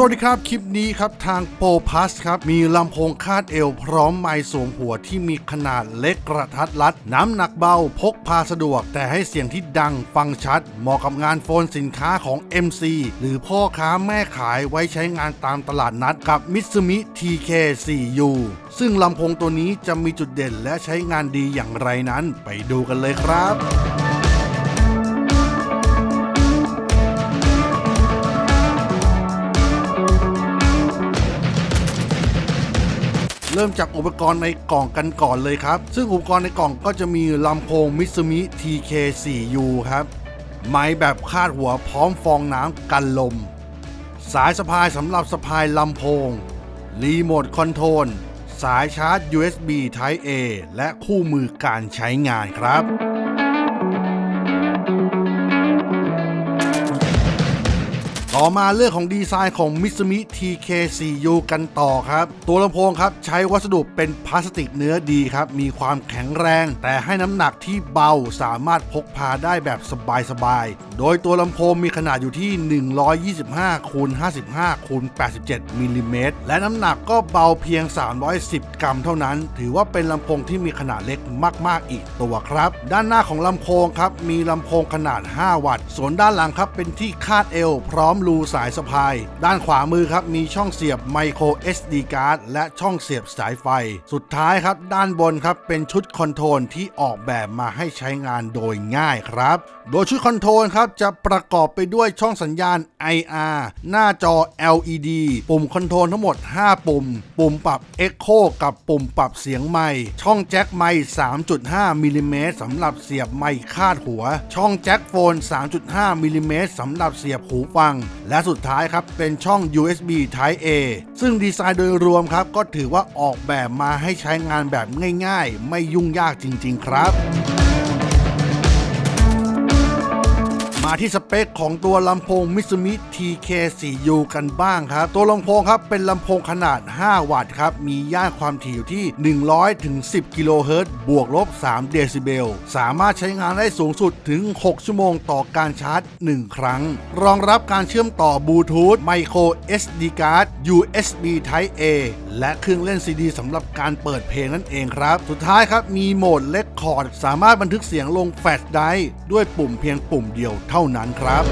สวัสดีครับ คลิปนี้ครับทางโปรพัสครับ มีลำโพงคาดเอวพร้อมไมค์สวมหัวที่มีขนาดเล็กกระทัดรัด น้ำหนักเบาพกพาสะดวก แต่ให้เสียงที่ดังฟังชัด เหมาะกับงานโฟนสินค้าของ MC หรือพ่อค้าแม่ขายไว้ใช้งานตามตลาดนัดกับ Mitsumi TK4U ซึ่งลำโพงตัวนี้จะมีจุดเด่นและใช้งานดีอย่างไรนั้น ไปดูกันเลยครับ เริ่มจากอุปกรณ์ในกล่องกันก่อนเลยครับ ซึ่งอุปกรณ์ในกล่องก็จะมีลำโพงมิสมิ TK4U ครับ ไม้แบบคาดหัวพร้อมฟองน้ำกันลม สายสะพายสำหรับสะพายลำโพง รีโมทคอนโทรล สายชาร์จ USB Type A และคู่มือการใช้งานครับ ต่อมาเรื่องของดีไซน์ของ Mitsumi TK4U กันต่อครับ ตัวลำโพงครับใช้วัสดุเป็นพลาสติกเนื้อดีครับ มีความแข็งแรง แต่ให้น้ำหนักที่เบาสามารถพกพาได้แบบสบายๆ โดยตัวลำโพงมีขนาดอยู่ที่ 125คูณ55คูณ87มิลลิเมตรและน้ำหนักก็เบาเพียง 310 กรัมเท่านั้น ถือว่าเป็นลำโพงที่มีขนาดเล็กมากๆอีกตัวครับ ด้านหน้าของลำโพงครับมีลำโพงขนาด 5 วัตต์ ส่วนด้านหลังครับเป็นที่คาดเอวพร้อมรูสายสะพาย ด้านขวามือครับมีช่องเสียบ micro SD card และช่องเสียบสายไฟ สุดท้ายครับ ด้านบนครับเป็นชุดคอนโทรลที่ออกแบบมาให้ใช้งานโดยง่ายครับ โดยชุดคอนโทรลครับจะประกอบไปด้วยช่องสัญญาณ IR หน้าจอ LED ปุ่มคอนโทรลทั้งหมด 5 ปุ่ม ปุ่มปรับ Echo กับปุ่มปรับเสียงไมค์ช่องแจ็คไมค์3.5มิลลิเมตรสำหรับเสียบไมค์คาดหัว ช่องแจ็คโฟน 3.5มิลลิเมตรสำหรับเสียบหูฟังและสุดท้ายครับ เป็นช่อง USB Type A ซึ่งดีไซน์โดยรวมครับ ก็ถือว่าออกแบบมาให้ใช้งานแบบง่ายๆ ไม่ยุ่งยากจริง ๆ ครับ มาที่สเปคของตัวลำโพง Mitsumi TK4U กันบ้างครับ ตัวลำโพงครับเป็นลำโพงขนาด 5 วัตต์ครับ มีย่านความถี่อยู่ที่ 100ถึง10 กิโลเฮิรตซ์บวกลบ 3 เดซิเบล สามารถใช้งานได้สูงสุดถึง 6 ชั่วโมงต่อการชาร์จ 1 ครั้ง รองรับการเชื่อมต่อบลูทูธ Micro SD card USB Type A และเครื่องเล่นซีดีสำหรับการเปิดเพลงนั่นเองครับ สุดท้ายครับมีโหมดเลคคอร์ดสามารถบันทึกเสียงลงแฟลชไดร์ด้วยปุ่มเพียงปุ่มเดียวเท่าเท่านั้นครับ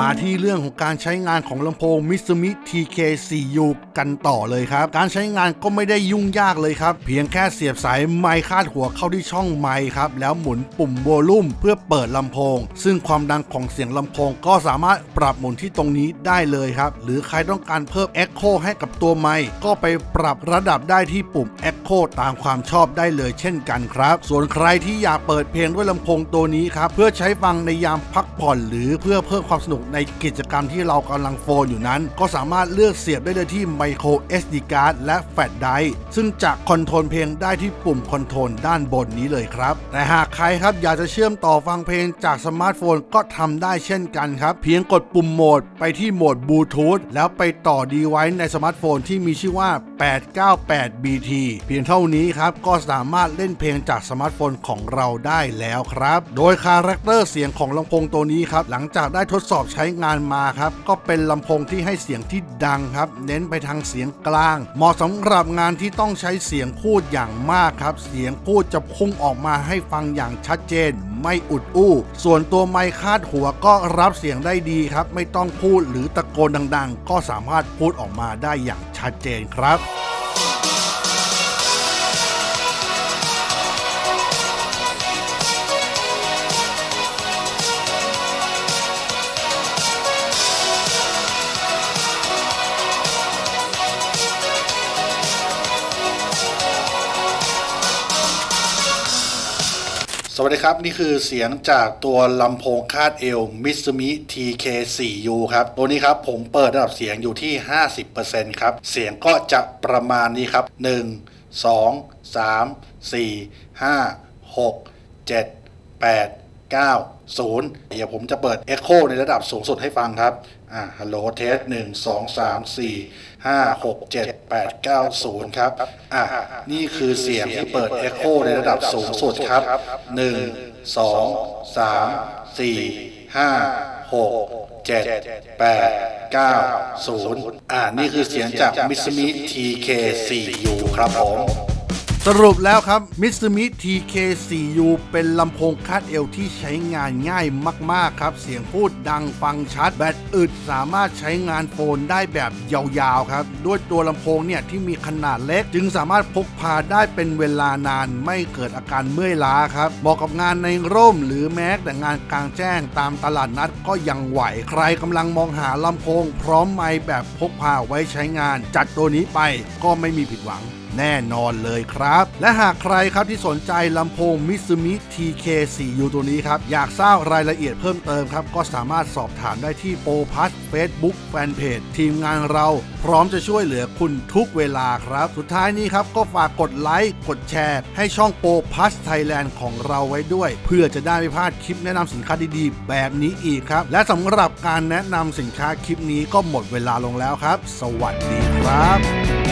มาที่เรื่องของการใช้งานของลำโพง Mitsumi TK4U กันต่อเลยครับ การใช้งานก็ไม่ได้ยุ่งยากเลยครับ เพียงแค่เสียบสายไมค์คาดหัวเข้าที่ช่องไมค์ครับ แล้วหมุนปุ่มโวลูมเพื่อเปิดลำโพง ซึ่งความดังของเสียงลำโพงก็สามารถปรับหมุนที่ตรงนี้ได้เลยครับ หรือใครต้องการเพิ่ม Echo ให้กับตัวไมค์ก็ไปปรับระดับได้ที่ปุ่ม Echo ตามความชอบได้เลยเช่นกันครับ ส่วนใครที่อยากเปิดเพลงด้วยลำโพงตัวนี้ครับเพื่อใช้ฟังในยามพักผ่อน หรือเพื่อเพิ่มความสนุกในกิจกรรมที่เรากำลังโฟนอยู่นั้น ก็สามารถเลือกเสียบได้เลยที่ Micro SD card และแฟลชไดรฟ์ซึ่งจะคอนโทรลเพลงได้ที่ปุ่มคอนโทรลด้านบนนี้เลยครับ แต่หากใครครับอยากจะเชื่อมต่อฟังเพลงจากสมาร์ทโฟนก็ทำได้เช่นกันครับ เพียงกดปุ่มโหมดไปที่โหมดบลูทูธแล้วไปต่อดีไว้ในสมาร์ทโฟนที่มีชื่อว่า 898 BT เพียงเท่านี้ครับ ก็สามารถเล่นเพลงจากสมาร์ทโฟนของเราได้แล้วครับ โดยคาแรคเตอร์เสียงของลำโพงตัวนี้ครับ หลังจากได้ทดสอบใช้งานมาครับ ก็เป็นลำโพงที่ให้เสียงที่ดังครับ เน้นไปทางเสียงกลาง เหมาะสำหรับงานที่ต้องใช้เสียงพูดอย่างมากครับ เสียงพูดจะพุ่งออกมาให้ฟังอย่างชัดเจน ไม่อุดอู้ ส่วนตัวไมค์คาดหัวก็รับเสียงได้ดีครับ ไม่ต้องพูดหรือตะโกนดัง ๆ ก็สามารถพูดออกมาได้อย่างชัดเจนครับ สวัสดีครับ นี่คือเสียงจากตัวลำโพงคาดเอว Mitsumi TK4U ครับ ตัวนี้ครับผมเปิดระดับเสียงอยู่ที่ 50%ครับ เสียงก็จะประมาณนี้ครับ 1 2 3 4 5 6 7 8 9 0 เดี๋ยวผมจะเปิด Echo ในระดับสูงสุดให้ฟังครับ อ่า ฮัลโหล เทสหนึ่งสองสามสี่ห้าหกเจ็ดแปดเก้าศูนย์ครับ อ่า นี่คือเสียงที่เปิด Echo ในระดับสูงสุดครับหนึ่งสองสามสี่ห้าหกเจ็ดแปดเก้าศูนย์อ่า นี่คือเสียงจากมิสมิ TK4U ครับผม สรุปแล้วครับ Mitsumi TK4U เป็นลำโพงคาดเอวที่ใช้งานง่ายมาก ๆ ครับ เสียงพูดดังฟังชัด แบตอึดสามารถใช้งานโฟนได้แบบยาวๆ ครับ ด้วยตัวลำโพงเนี่ยที่มีขนาดเล็ก จึงสามารถพกพาได้เป็นเวลานานไม่เกิดอาการเมื่อยล้าครับเหมาะกับงานในร่มหรือแม้แต่งานกลางแจ้งตามตลาดนัดก็ยังไหว ใครกำลังมองหาลำโพง พร้อมไมค์แบบพกพาไว้ใช้งาน จัดตัวนี้ไปก็ไม่มีผิดหวัง แน่นอนเลยครับ และหากใครครับที่สนใจลำโพง Mitsumi TK4U ตัวนี้ครับ อยากทราบรายละเอียดเพิ่มเติมครับ ก็สามารถสอบถามได้ที่โปรพัส Facebook Fanpage ทีมงานเราพร้อมจะช่วยเหลือคุณทุกเวลาครับ สุดท้ายนี้ครับ ก็ฝากกดไลค์กดแชร์ ให้ช่องโปรพัสไทยแลนด์ของเราไว้ด้วย เพื่อจะได้ไม่พลาดคลิปแนะนำสินค้าดีๆ แบบนี้อีกครับ และสำหรับการแนะนำสินค้าคลิปนี้ก็หมดเวลาลงแล้วครับ สวัสดีครับ